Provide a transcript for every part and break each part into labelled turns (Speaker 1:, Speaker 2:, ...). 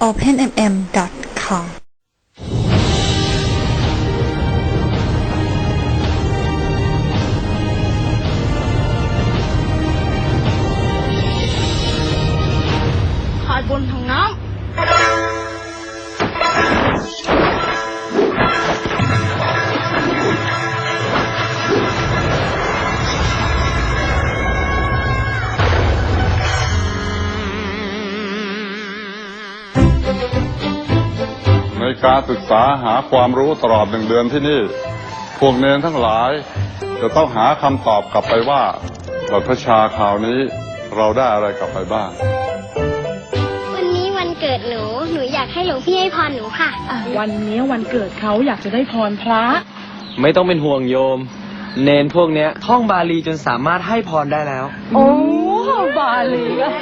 Speaker 1: openmm.com
Speaker 2: ขาดบนถังน้
Speaker 3: ในการศึกษาหาความรู้ตลอดหนึ่งเดือนที่นี่ พวกเนนทั้งหลาย จะต้องหาคำตอบกลับไปว่าบทพระชาคราวนี้เราได้อะไรกลับไปบ้าง
Speaker 4: วันนี้วันเกิดหนู หนูอยากให้หลวงพี่ให้พรหนูค่ะ
Speaker 2: วันนี้วันเกิดเขาอยากจะได้พรพระ
Speaker 5: ไม่ต้องเป็นห่วงโยม เนนพวกเนี้ยท่องบาลีจนสามารถให้พรได้แล้ว
Speaker 2: โอ้ บาลีอะ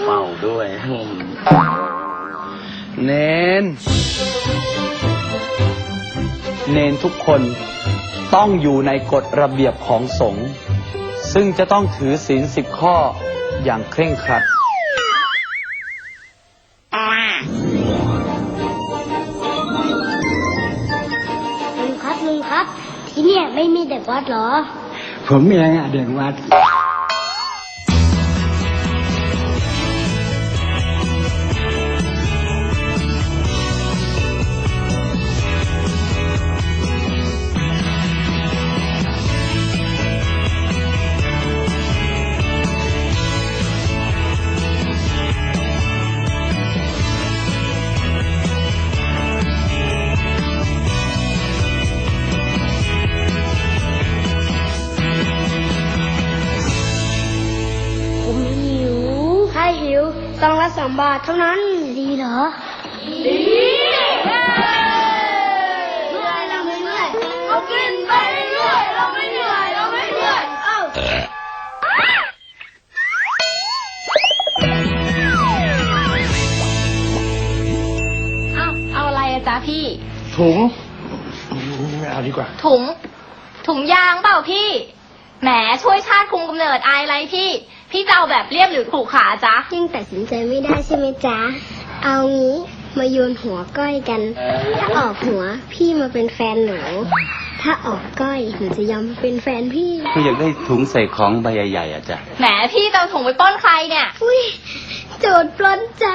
Speaker 5: เป่าด้วยเนนเนนทุกคนต้องอยู่ในกฎระเบียบของสงฆ์ซึ่งจะต้องถือศีลสิบข้ออย่างเคร่งครัด
Speaker 4: ลุงครับลุงครับ ที่เนี่ยไม่มีเด็กวัดเหรอ
Speaker 6: ผมเองอะเด็กวัด
Speaker 4: ผมหิว ถ้าหิวต้องละสองบาทเท่านั้น ดีเหรอ ดีเมื่อยเราไม่เมื่อยเรากินไปเรื่อยเราไม่เหนื่อยเราไม่เหนื่อยเอ้า
Speaker 7: เอาเอาอะไรอะจ๊ะพี่
Speaker 6: ถุงไม่เอาดีกว่า
Speaker 7: ถุง ถุงยางเปล่าพี่ แหมช่วยชาติคุมกำเนิดอายไรพี่ พี่จะเอาแบบเรียบหรือขรุขระจ๊ะ
Speaker 4: ยังตัดสินใจไม่ได้ใช่ไหมจ๊ะ เอางี้มาโยนหัวก้อยกัน ถ้าออกหัวพี่มาเป็นแฟนหนู ถ้าออกก้อยหนูจะยอมเป็นแฟนพี่
Speaker 5: คืออยากได้ถุงใส่ของใบใหญ่ๆอะจ้ะ
Speaker 7: แหมพี่จะเอาถุงไปปล้นใครเนี่ย
Speaker 4: อุ้ยโจทย์ปล้นใจ